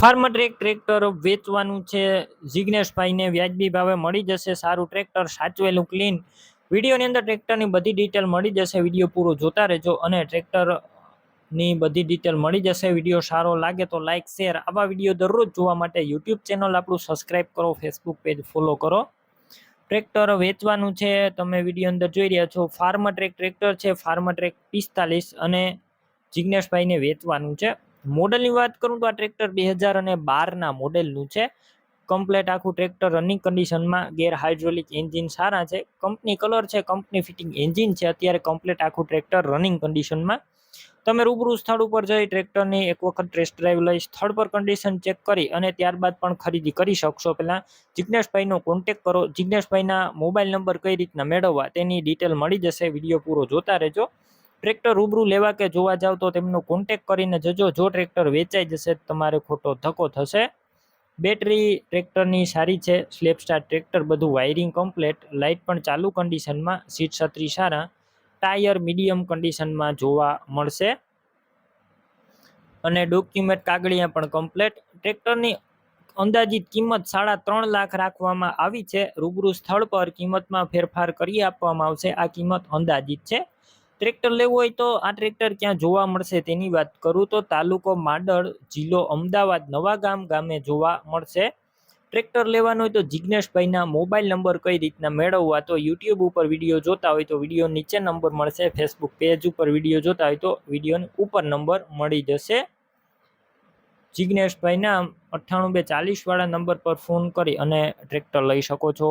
Farmer track, tractor વેચવાનું છે. જિગ્નેશભાઈને વ્યાજબી ભાવે મળી જશે. સારું ટ્રેક્ટર સાચવેલું ક્લીન વિડીયોની અંદર ટ્રેક્ટરની બધી ડિટેલ મળી જશે. વીડિયો પૂરો જોતા રહેજો અને ટ્રેક્ટરની બધી ડિટેલ મળી જશે. વીડિયો સારો લાગે તો લાઇક શેર આવા વીડિયો દરરોજ જોવા માટે યુટ્યુબ ચેનલ આપણું સબસ્ક્રાઇબ કરો ફેસબુક પેજ ફોલો કરો. ટ્રેક્ટર વેચવાનું છે. તમે વીડિયો અંદર જોઈ રહ્યા છો. ફાર્મ ટ્રેક, ટ્રેક્ટર છે. ફાર્મ ટ્રેક પિસ્તાલીસ અને જિગ્નેશભાઈને વેચવાનું છે. મોડલની વાત કરું તો આ ટ્રેક્ટર બે હજાર અને બારના મોડેલનું છે. કમ્પ્લેટ આખું ટ્રેક્ટર રનિંગ કન્ડિશનમાં ગેર હાઇડ્રોલિક એન્જિન સારા છે. કંપની કલર છે કંપની ફિટિંગ એન્જિન છે. અત્યારે કમ્પ્લેટ આખું ટ્રેક્ટર રનિંગ કન્ડિશનમાં તમે રૂબરૂ સ્થળ ઉપર જઈ ટ્રેક્ટરની એક વખત ટેસ્ટ ડ્રાઈવ લઈ સ્થળ પર કન્ડિશન ચેક કરી અને ત્યારબાદ પણ ખરીદી કરી શકશો. પહેલાં જિજ્ઞેશભાઈનો કોન્ટેક કરો. જિજ્ઞેશભાઈના મોબાઈલ નંબર કઈ રીતના મેળવવા તેની ડિટેલ મળી જશે. વીડિયો પૂરો જોતા રહેજો. ટ્રેક્ટર રૂબરૂ લેવા કે જોવા જાવ તો તેમનો કોન્ટેક કરીને જજો. જો ટ્રેક્ટર વેચાઈ જશે તમારે ખોટો ધક્કો થશે. બેટરી ટ્રેક્ટરની સારી છે. સ્લેપ સ્ટાર ટ્રેક્ટર બધું વાયરિંગ કમ્પ્લેટ લાઇટ પણ ચાલુ કન્ડિશનમાં સીટ છત્રી સારા. ટાયર મીડિયમ કન્ડિશનમાં જોવા મળશે. અને ડોક્યુમેન્ટ કાગળિયા પણ કમ્પ્લેટ ટ્રેક્ટરની અંદાજિત કિંમત સાડા ત્રણ લાખ રાખવામાં આવી છે. રૂબરૂ સ્થળ પર કિંમતમાં ફેરફાર કરી આપવામાં આવશે. આ કિંમત અંદાજિત છે. ટ્રેક્ટર લેવું હોય તો આ ટ્રેક્ટર ક્યાં જોવા મળશે તેની વાત કરું તો તાલુકો માંડળ જિલ્લો અમદાવાદ નવા ગામ ગામે જોવા મળશે. ટ્રેક્ટર લેવાનું હોય તો જિજ્ઞેશભાઈના મોબાઈલ નંબર કઈ રીતના મેળવવા તો યુટ્યુબ ઉપર વીડિયો જોતા હોય તો વીડિયો નીચે નંબર મળશે, ફેસબુક પેજ ઉપર વીડિયો જોતા હોય તો વીડિયો ઉપર નંબર મળી જશે. જિજ્ઞેશભાઈના અઠ્ઠાણું બે ચાલીસ વાળા નંબર પર ફોન કરી અને ટ્રેક્ટર લઈ શકો છો.